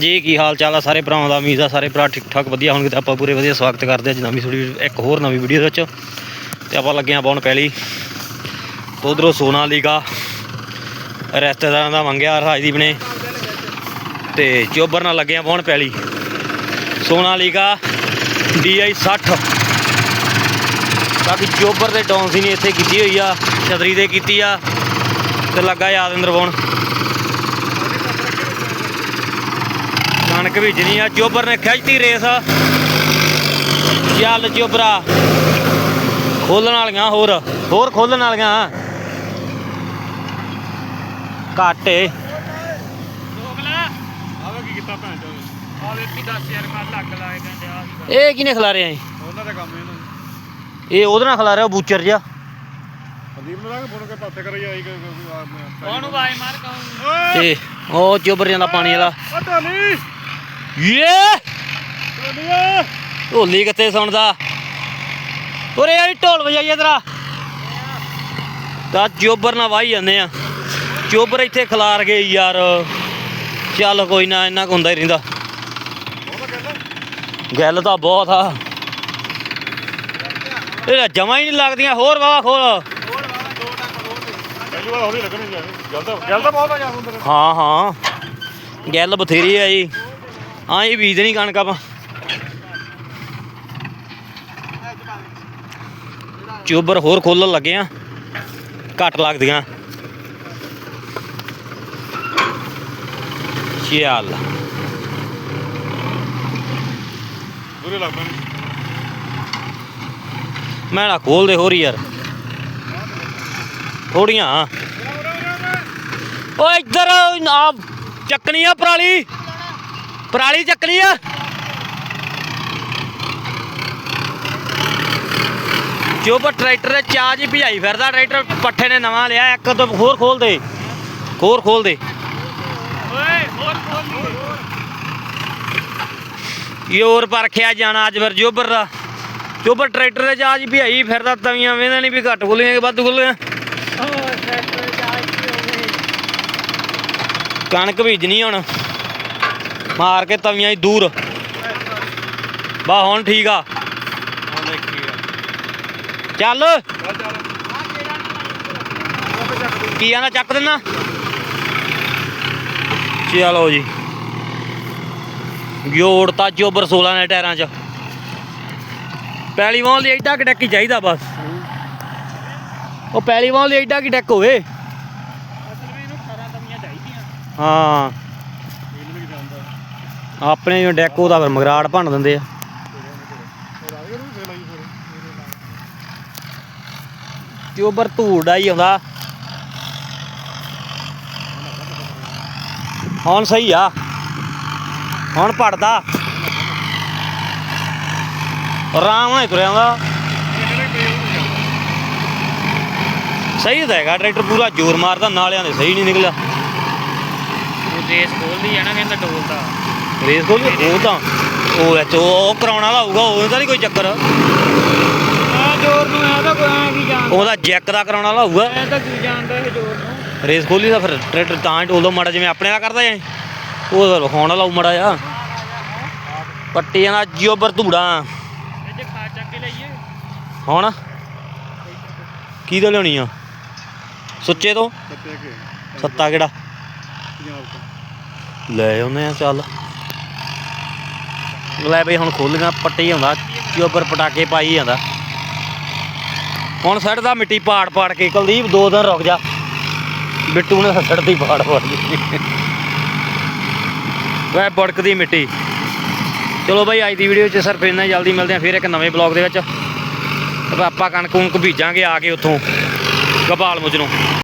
ਜੀ, ਕੀ ਹਾਲ ਚਾਲ ਆ ਸਾਰੇ ਭਰਾਵਾਂ ਦਾ? ਉਮੀਦ ਆ ਸਾਰੇ ਭਰਾ ਠੀਕ ਠਾਕ ਵਧੀਆ ਹੋਣਗੇ ਤਾਂ ਆਪਾਂ ਪੂਰੇ ਵਧੀਆ ਸਵਾਗਤ ਕਰਦੇ ਆ ਜੀ ਨਵੀਂ ਥੋੜੀ ਇੱਕ ਹੋਰ ਨਵੀਂ ਵੀਡੀਓ ਦੇ ਵਿੱਚ। ਤੇ ਆਪਾਂ ਲੱਗੇ ਆ ਪਾਉਣ ਪਹਿਲੀ ਉਧਰੋਂ ਸੋਨਾ ਲੀਗਾ, ਰਿਸ਼ਤੇਦਾਰਾਂ ਦਾ ਮੰਗਿਆ ਰਾਜਦੀਪ ਨੇ। ਤੇ ਚੋਬਰ ਨਾਲ ਲੱਗੇ ਆ ਪਾਉਣ ਪਹਿਲੀ ਸੋਨਾ ਲੀਗਾ DI 60 ਬਾਕੀ ਚੋਬਰ ਦੇ ਡੌਂਸੀ ਨੇ ਇੱਥੇ ਕੀਤੀ ਹੋਈ ਆ, ਛਤਰੀ ਤੇ ਕੀਤੀ ਆ। ਤੇ ਲੱਗਾ ਯਾਦਿੰਦਰ ਪਾਉਣ ਕਣਕ ਬੀਜਣੀ ਆ। ਚੋਬਰ ਨੇ ਖਿੱਚਤੀ ਰੇਸ। ਚੱਲ ਚੋਬਰਾ ਖੋਲਣ ਵਾਲੀਆਂ ਹੋਰ। ਹੋਰ ਖੋਲਣ ਵਾਲੀਆਂ। ਘਾਟੇ ਇਹ ਕਿਨੇ ਖਿਲਾ ਰਿਹਾ ਉਹਨਾਂ ਦਾ ਕੰਮ ਇਹਨਾਂ ਇਹ ਉਹਦੇ ਨਾਲ ਖਿਲਾ ਰਿਹਾ ਬੂਚਰ ਜਿਹਾ। ਸੰਦੀਪ ਨੂੰ ਲੱਗ ਫੋਨ ਕੇ ਪਾਸੇ ਕਰੀ ਆਈ ਉਹਨੂੰ ਵਾਈ ਮਾਰ ਤੇ ਉਹ ਚੋਬਰ ਜਾਂਦਾ ਪਾਣੀ ਵਾਲਾ। ਓ ਢੋਲੀ ਯੇ ਢੋਲੀ ਕਿੱਥੇ ਸੁਣਦਾ? ਉਰੇ ਯਾਰ ਢੋਲ ਵਜਾਈ ਇਧਰਾ ਤਾਂ ਚੋਬਰ ਨਾਲ ਵਾਈ ਜਾਂਦੇ ਆ। ਚੋਬਰ ਇੱਥੇ ਖਿਲਾਰ ਗਏ ਯਾਰ। ਚੱਲ ਕੋਈ ਨਾ ਇੰਨਾ ਕੁ ਹੁੰਦਾ ਹੀ ਰਹਿੰਦਾ। ਗੱਲ ਤਾਂ ਬਹੁਤ ਆ। ਇਹ ਜਮਾ ਹੀ ਨਹੀਂ ਲੱਗਦੀਆਂ ਹੋਰ ਵਾਵਾ ਖੋਲ। ਹਾਂ ਹਾਂ। ਗੱਲ ਬਥੇਰੀ ਆ ਜੀ। ਹਾਂ ਇਹ ਬੀਜ ਨਹੀਂ ਕਣਕ ਆਪਾਂ। ਚੋਬਰ ਹੋਰ ਖੋਲਣ ਲੱਗੇ ਆ। ਘੱਟ ਲੱਗਦੀਆਂ। ਚੱਲ ਦੂਰੇ ਲੱਗ ਪੈਣੀ ਮੈਂ ਨਾ। ਖੋਲ ਦੇ ਹੋਰ ਯਾਰ। ਥੋੜੀਆਂ। ਓਏ ਇੱਧਰ ਆ ਚੱਕਣੀ ਆ ਪਰਾਲੀ। ਪਰਾਲੀ ਚੱਕਣੀ ਆ। ਜੋ ਪਰ ਟਰੈਕਟਰ ਦੇ ਚਾਜ ਹੀ ਭਜਾਈ ਫਿਰਦਾ ਟਰੈਕਟਰ ਪੱਠੇ ਨੇ ਨਵਾਂ ਲਿਆ ਇੱਕ ਤੋਂ ਹੋਰ ਖੋਲ ਦੇ ਹੋਰ ਖੋਲ ਦੇ। ਓਏ ਹੋਰ ਖੋਲ ਇਹ ਹੋਰ ਪਰਖਿਆ ਜਾਣਾ ਅੱਜ ਫਿਰ ਜੋਬਰ ਦਾ। ਜੋਬਰ ਟਰੈਕਟਰ ਦੇ ਚਾਜ ਭਜਾਈ ਫਿਰਦਾ ਤਵੀਆਂ ਵੇਂਦਾ ਨਹੀਂ ਵੀ ਘੱਟ ਖੁੱਲੀਆਂ ਕਿ ਵੱਧ ਖੁੱਲੀਆਂ। ਕਣਕ ਬੀਜਣੀ ਹੁਣ। ਮਾਰ ਕੇ ਤਵੀਆਂ ਹੀ ਦੂਰ। ਬਾ ਹੁਣ ਠੀਕ ਆ। ਹੁਣ ਦੇਖੀ ਚੱਲ। ਕੀ ਆਣਾ ਚੱਕ ਦਿੰਨਾ ਚਲੋ ਜੀ। ਜੋੜ ਤਾਂ ਚੋਬਰ 16 ਨੇ ਟਾਇਰਾਂ 'ਚ। ਪੈਲੀ ਵਾਂ ਲਈ ਐਡਾ ਕਿ ਡੈਕ ਹੀ ਚਾਹੀਦਾ ਬਸ। ਉਹ ਪੈਲੀ ਵਾਂ ਲਈ ਐਡਾ ਕਿ ਡੈਕ ਹੋਵੇ। ਅਸਲ ਵਿੱਚ ਇਹਨੂੰ 18 ਤਵੀਆਂ ਚਾਹੀਦੀਆਂ। ਹਾਂ। ਆਪਣੇ ਜੋ ਡੈਕ ਉਹਦਾ ਫਿਰ ਮਗਰਾੜ ਭੰਨ ਦਿੰਦੇ ਆ। ਹੋਰ ਆ ਗਿਆ ਧੂੜਾ ਹੀ ਆਉਂਦਾ ਹੁਣ ਸਹੀ ਆ। ਹੁਣ ਪੜਦਾ ਆਰਾਮ ਨਾਲ ਤੁਰਿਆ ਆਉਂਦਾ ਸਹੀ ਤਾਂ ਹੈਗਾ, ਟਰੈਕਟਰ ਪੂਰਾ ਜ਼ੋਰ ਮਾਰਦਾ, ਨਾਲਿਆਂ ਦੇ ਸਹੀ ਨਹੀਂ ਨਿਕਲਿਆ। ਉਹ ਰੇਸ ਖੋਲਦੀ ਆ ਨਾ, ਕਹਿੰਦਾ ਡੋਲਦਾ। ਰੇਸ ਖੋਲ ਉਹ ਤਾਂ ਉਹ ਐ ਉਹ ਕਰਾਉਣ ਵਾਲਾ ਹੋਊਗਾ ਉਹਦਾ ਨਹੀਂ ਕੋਈ ਚੱਕਰ। ਆ ਜ਼ੋਰ ਨੂੰ ਆ ਤਾਂ ਕੋਈ ਐਂ ਕੀ ਜਾਣਦਾ। ਉਹਦਾ ਜੈਕ ਦਾ ਕਰਾਉਣ ਵਾਲਾ ਹੋਊਗਾ। ਐ ਤਾਂ ਕੀ ਜਾਣਦਾ ਇਹ ਜ਼ੋਰ ਨੂੰ? ਰੇਸ ਖੋਲੀ ਦਾ ਫਿਰ ਟਰੈਕਟਰ ਤਾਂ ਹੀ ਟੋਲਦਾ ਮਾੜਾ ਜਿਵੇਂ ਆਪਣੇ ਦਾ ਕਰਦਾ ਐ ਉਹ ਤਾਂ ਵਿਖਾਉਣ ਵਾਲਾ ਮੜਾ ਆ ਪੱਟੀਆਂ ਦਾ ਜੋਬਰ ਧੂੜਾ ਇਹ ਜੇ ਖਾ ਚੱਕ ਕੇ ਲਈਏ। ਹੁਣ? ਕੀ ਤੋਂ ਲਿਆਉਣੀ ਆ? ਸੁੱਚੇ ਤੋਂ? ਸੱਤਾ ਕਿਹੜਾ? ਪੰਜਾਬ ਤੋਂ। ਲੈ ਆਉਨੇ ਆ ਚੱਲ। ਲੈ ਬਈ ਹੁਣ ਖੋਲੀਆਂ, ਪੱਟੀ ਆਉਂਦਾ ਜੋਬਰ ਪਟਾਕੇ ਪਾਈ ਜਾਂਦਾ। ਹੁਣ ਸੜਦਾ ਮਿੱਟੀ ਪਾੜ ਪਾੜ ਕੇ, ਕੁਲਦੀਪ ਦੋ ਦਿਨ ਰੁਕ ਜਾ। ਬਿੱਟੂ ਨੇ ਸੜਦੀ ਪਾੜ ਪਾੜ ਕੇ ਵੈ ਬੜਕਦੀ ਮਿੱਟੀ। ਚਲੋ ਬਾਈ, ਅੱਜ ਦੀ ਵੀਡੀਓ 'ਚ ਸਿਰਫ ਇੰਨਾ ਜਲਦੀ ਮਿਲਦੇ ਆ ਫਿਰ ਇੱਕ ਨਵੇਂ ਬਲੌਗ ਦੇ ਵਿੱਚ। ਆਪਾਂ ਕਣਕ ਕੁਣਕ ਬੀਜਾਂਗੇ ਆ ਕੇ ਉੱਥੋਂ ਗਪਾਲ ਮੁਜ ਨੂੰ।